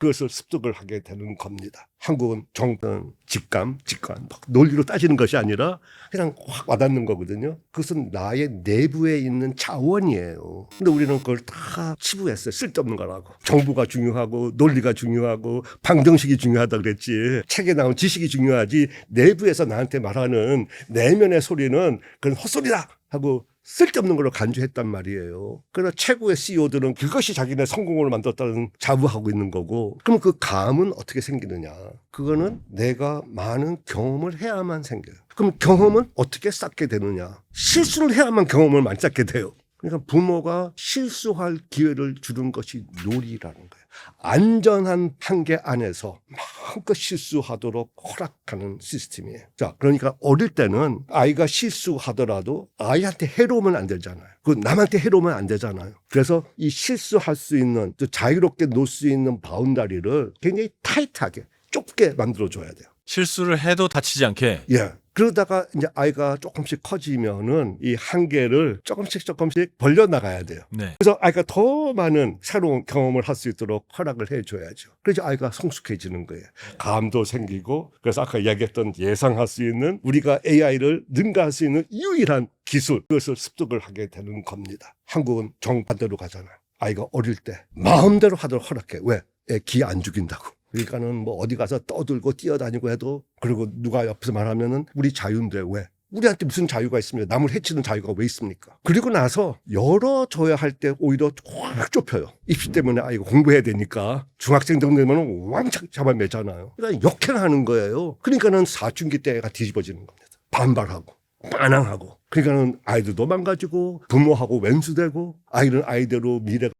그것을 습득을 하게 되는 겁니다. 한국은 정권, 직감, 직관, 막 논리로 따지는 것이 아니라 그냥 확 와닿는 거거든요. 그것은 나의 내부에 있는 자원이에요. 근데 우리는 그걸 다 치부했어요. 쓸데없는 거라고. 정부가 중요하고 논리가 중요하고 방정식이 중요하다 그랬지. 책에 나온 지식이 중요하지. 내부에서 나한테 말하는 내면의 소리는 그건 헛소리다 하고 쓸데없는 걸로 간주했단 말이에요. 그러나 최고의 CEO들은 그것이 자기네 성공을 만들었다는 자부하고 있는 거고, 그럼 그 감은 어떻게 생기느냐? 그거는 내가 많은 경험을 해야만 생겨요. 그럼 경험은 어떻게 쌓게 되느냐? 실수를 해야만 경험을 많이 쌓게 돼요. 그러니까 부모가 실수할 기회를 주는 것이 놀이라는 거예요. 안전한 한계 안에서 마음껏 실수하도록 허락하는 시스템이에요. 자, 그러니까 어릴 때는 아이가 실수하더라도 아이한테 해로우면 안 되잖아요. 그 남한테 해로우면 안 되잖아요. 그래서 이 실수할 수 있는 또 자유롭게 놀수 있는 바운다리를 굉장히 타이트하게 좁게 만들어줘야 돼요. 실수를 해도 다치지 않게. 예. 그러다가 이제 아이가 조금씩 커지면은 이 한계를 조금씩 조금씩 벌려 나가야 돼요. 네. 그래서 아이가 더 많은 새로운 경험을 할 수 있도록 허락을 해줘야죠. 그래서 아이가 성숙해지는 거예요. 감도 생기고 그래서 아까 이야기했던 예상할 수 있는 우리가 AI를 능가할 수 있는 유일한 기술 그것을 습득을 하게 되는 겁니다. 한국은 정반대로 가잖아요. 아이가 어릴 때 마음대로 하도록 허락해. 왜? 기안 죽인다고. 그러니까는 뭐 어디 가서 떠들고 뛰어다니고 해도 그리고 누가 옆에서 말하면은 우리 자유인데 왜? 우리한테 무슨 자유가 있습니까? 남을 해치는 자유가 왜 있습니까? 그리고 나서 열어줘야 할 때 오히려 확 좁혀요. 입시 때문에 아 이거 공부해야 되니까 중학생 정도 되면 왕창 잡아매잖아요. 그러니까 역행하는 거예요. 그러니까는 사춘기 때가 뒤집어지는 겁니다. 반발하고 반항하고 그러니까는 아이들도 망가지고 부모하고 왼수되고 아이는 아이대로 미래가